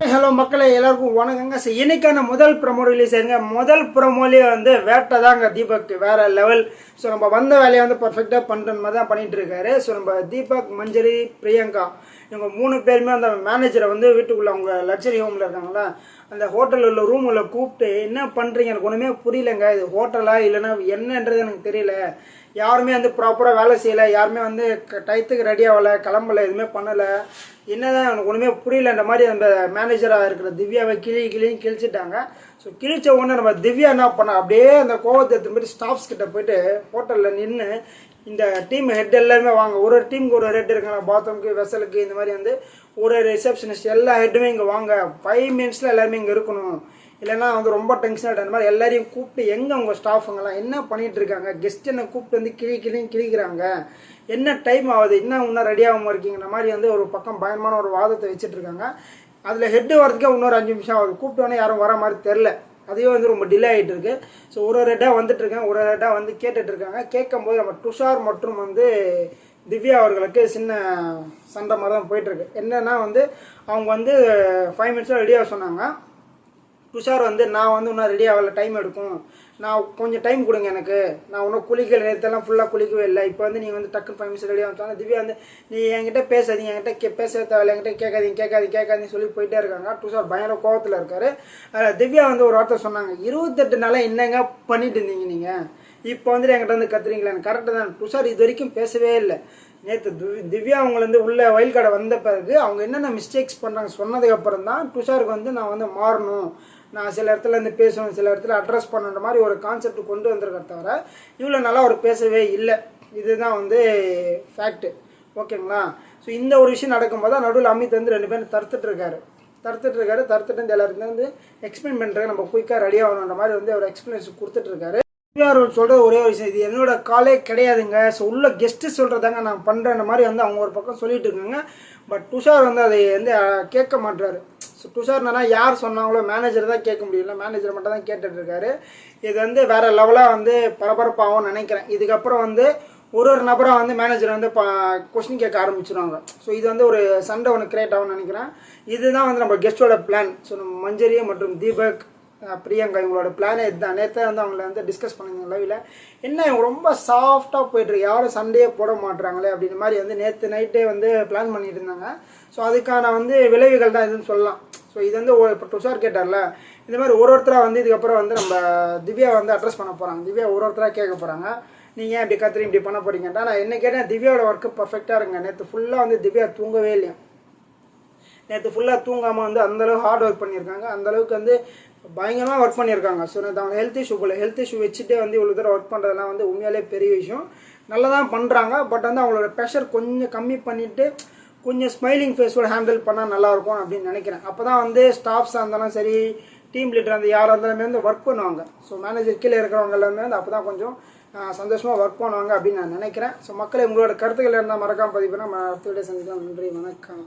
Hello மக்களே எல்லாருக்கும் வணக்கங்க. So, இன்னைக்கான முதல் ப்ரமோ ரிலீஸ் ஆயிருங்க முதல் ப்ரமோலேயே வந்து வேட்டை தாங்க தீபக். வேற லெவல் ஸோ நம்ம வந்த வேலையை வந்து பர்ஃபெக்டாக பண்ணுற மாதிரி தான் பண்ணிட்டு இருக்காரு. ஸோ நம்ம தீபக் மஞ்சரி பிரியங்கா இவங்க மூணு பேருமே அந்த மேனேஜரை வந்து வீட்டுக்குள்ள அவங்க லக்ஸரி ஹோமில் இருக்காங்களா? அந்த ஹோட்டலில் உள்ள ரூமில் கூப்பிட்டு என்ன பண்ணுறீங்க எனக்கு ஒன்றுமே புரியலங்க. இது ஹோட்டலா இல்லைன்னா என்னன்றது எனக்கு தெரியல. யாருமே வந்து ப்ராப்பராக வேலை செய்யலை. யாருமே வந்து டயத்துக்கு ரெடி ஆகலை. கிளம்பல. எதுவுமே பண்ணலை. என்னதான் எனக்கு ஒன்றுமே புரியலன்ற மாதிரி அந்த மேனேஜராக இருக்கிற திவ்யாவை கிளி கிளியும் கிழிச்சிட்டாங்க. ஸோ கிழிச்ச உடனே நம்ம திவ்யா என்ன பண்ண அப்படியே அந்த கோவத்தை எடுத்து போய் ஸ்டாஃப்ஸ் கிட்ட போயிட்டு ஹோட்டலில் நின்று இந்த டீம் ஹெட் எல்லாருமே வாங்க. ஒரு ஒரு டீமுக்கு ஒரு ஹெட் இருக்காங்க. பாத்ரூம்க்கு வெசலுக்கு இந்த மாதிரி வந்து ஒரு ரிசப்ஷனிஸ்ட் எல்லா ஹெட்டுமே இங்கே வாங்க. ஃபைவ் மினிட்ஸில் எல்லாருமே இங்கே இருக்கணும். இல்லைன்னா வந்து ரொம்ப டென்ஷன் ஆகிட்டு அந்த மாதிரி எல்லாரையும் கூப்பிட்டு எங்கே உங்கள் ஸ்டாஃபுங்கெல்லாம் என்ன பண்ணிட்டு இருக்காங்க? கெஸ்ட் என்ன கூப்பிட்டு வந்து கிளி கிளின்னு கிழிக்கிறாங்க? என்ன டைம் ஆகுது? இன்னும் இன்னும் ரெடி ஆகாமல் இருக்கீங்கிற மாதிரி வந்து ஒரு பக்கம் பயமான ஒரு வாதத்தை வச்சுட்டு இருக்காங்க. அதில் ஹெட் வரதுக்கே இன்னொரு அஞ்சு நிமிஷம் ஆகுது. கூப்பிட்டோன்னே யாரும் வர மாதிரி தெரில அதுவே வந்து ரொம்ப டிலே ஆகிட்டு இருக்கு. ஸோ ஒரு ஒரு ஹெட்டாக வந்துட்டுருக்கேன் ஒரு ஒரு ஹெட்டாக வந்து கேட்டுட்டு இருக்காங்க. கேட்கும்போது நம்ம துஷார் மற்றும் வந்து திவ்யா அவர்களுக்கு சின்ன சண்டை மாதிரி தான் போயிட்டுருக்கு என்னென்னா என்னன்னா வந்து அவங்க வந்து ஃபைவ் மினிட்ஸில் ரெடியாக சொன்னாங்க. துஷார் வந்து நான் வந்து இன்னும் ரெடி ஆகலை டைம் எடுக்கும். நான் கொஞ்சம் டைம் கொடுங்க எனக்கு. நான் இன்னும் குளிக்கல நேரத்தெல்லாம் ஃபுல்லாக குளிக்கவே இல்லை. இப்போ வந்து நீங்கள் வந்து டக்குன்னு ஃபைவ் மினிட்ஸ் ரெடி ஆகும் திவ்யா வந்து நீ என்கிட்ட பேசாதீங்க என்கிட்ட கே பேச தேவையில்ல என்கிட்ட கேட்காதீங்க கேட்காதீங்க கேட்காதீங்க சொல்லி போயிட்டே இருக்காங்க. துஷார் பயங்கர கோவத்தில் இருக்காரு. அதில் திவ்யா வந்து ஒரு வார்த்தை சொன்னாங்க இருபத்தெட்டு நாளாக என்னங்க பண்ணிட்டு இருந்தீங்க நீங்கள் இப்போ வந்துட்டு என்கிட்ட வந்து கத்துறீங்களான்னு கரெக்டாக தான். துஷார் இது வரைக்கும் பேசவே இல்லை. நேற்று திவ்யா அவங்க வந்து உள்ள வயல் கடை வந்த பிறகு அவங்க என்னென்ன மிஸ்டேக்ஸ் பண்ணுறாங்க சொன்னதுக்கப்புறம் தான் துஷாருக்கு வந்து நான் வந்து மாறணும். நான் சில இடத்துல இருந்து பேசணும் சில இடத்துல அட்ரஸ் பண்ணுற மாதிரி ஒரு கான்செப்ட் கொண்டு வந்திருக்க தவிர இவ்வளோ நல்லா அவர் பேசவே இல்லை. இதுதான் வந்து ஃபேக்ட்டு ஓகேங்களா? ஸோ இந்த ஒரு விஷயம் நடக்கும்போது தான் நடுவில் அமித் வந்து ரெண்டு பேரும் தடுத்துட்ருக்காரு தடுத்துட்ருக்காரு தடுத்துட்டு இருக்காரு தடுத்துட்டு வந்து எல்லாருக்கும் வந்து எக்ஸ்பிளைன் பண்ணுறாங்க நம்ம குயிக்காக ரெடி ஆகணுன்ற மாதிரி வந்து அவர் எக்ஸ்பிளனேஷன் கொடுத்துட்ருக்காரு இருக்காரு அவர் சொல்கிற ஒரே ஒரு விஷயம் இது என்னோட காலே கிடையாதுங்க. ஸோ உள்ள கெஸ்ட்டு சொல்கிறதாங்க நான் பண்ணுறேன் மாதிரி வந்து அவங்க ஒரு பக்கம் சொல்லிட்டு இருக்காங்க. பட் துஷார் வந்து அதை வந்து கேட்க மாட்டாரு ஸோ துஷார்னா யார் சொன்னாங்களோ மேனேஜர் தான் கேட்க முடியல மேனேஜர் மட்டும் தான் கேட்டுட்ருக்காரு இது வந்து வேறு லெவலாக வந்து பரபரப்பாகவும் நினைக்கிறேன். இதுக்கப்புறம் வந்து ஒரு ஒரு நபராக வந்து மேனேஜர் வந்து பா கொஸ்டின் கேட்க ஆரம்பிச்சிருவாங்க. ஸோ இது வந்து ஒரு சண்டை ஒன்று கிரியேட் ஆகும்னு நினைக்கிறேன். இதுதான் வந்து நம்ம கெஸ்டோட பிளான் ஸோ நம்ம மஞ்சரி மற்றும் தீபக் பிரியங்கா இவங்களோட பிளானே இதுதான். நேற்று வந்து அவங்கள வந்து டிஸ்கஸ் பண்ணிங்க லைவில் என்ன இவங்க ரொம்ப சாஃப்டாக போயிட்டுருக்கு யாரும் சண்டையே போட மாட்டுறாங்களே அப்படின்ற மாதிரி வந்து நேற்று நைட்டே வந்து பிளான் பண்ணிட்டு இருந்தாங்க. ஸோ அதுக்கான வந்து விளைவுகள் தான் இதுன்னு சொல்லலாம். ஸோ இது வந்து ஒரு- இப்போ துஷார் கேட்டார்ல இந்த மாதிரி ஒரு ஒருத்தராக வந்து இதுக்கப்புறம் வந்து நம்ம திவ்யா வந்து அட்ரஸ் பண்ண போகிறாங்க திவ்யா ஒரு ஒருத்தராக கேட்க போகிறாங்க நீங்கள் ஏன் இப்படி கத்திரி இப்படி பண்ண போறீங்கன்ட்டா. நான் என்ன கேட்டேன் திவ்யாவோட ஒர்க்கு பர்ஃபெக்டாக இருங்க நேற்று ஃபுல்லாக வந்து திவ்யா தூங்கவே இல்லையா? நேற்று ஃபுல்லாக தூங்காமல் வந்து அந்தளவுக்கு ஹார்ட் ஒர்க் பண்ணியிருக்காங்க. அந்தளவுக்கு வந்து பயங்கரமாக ஒர்க் பண்ணியிருக்காங்க. ஸோ நேற்று அவங்க ஹெல்த் இஷ்யூ போல ஹெல்த் இஷ்யூ வச்சுட்டே வந்து இவ்வளோ தூரம் ஒர்க் பண்ணுறதுலாம் வந்து உண்மையாலே பெரிய விஷயம். நல்லா தான் பண்ணுறாங்க பட் வந்து அவங்களோட ப்ரெஷர் கொஞ்சம் கம்மி பண்ணிவிட்டு கொஞ்சம் ஸ்மைலிங் ஃபேஸோட ஹேண்டில் பண்ணால் நல்லாயிருக்கும் அப்படின்னு நினைக்கிறேன். அப்போ தான் வந்து ஸ்டாஃப்ஸாக இருந்தாலும் சரி டீம் லீடர் அந்த யாராக இருந்தாலுமே வந்து ஒர்க் பண்ணுவாங்க. ஸோ மேனேஜர் கீழே இருக்கிறவங்க எல்லாமே வந்து அப்போ தான் கொஞ்சம் சந்தோஷமாக ஒர்க் பண்ணுவாங்க அப்படின்னு நான் நினைக்கிறேன். ஸோ மக்களை உங்களோட கருத்துக்கள் இருந்தால் மறக்காமல் பதிவு பண்ணால் அடுத்த வீடியோ சந்திக்கலாம். நன்றி வணக்கம்.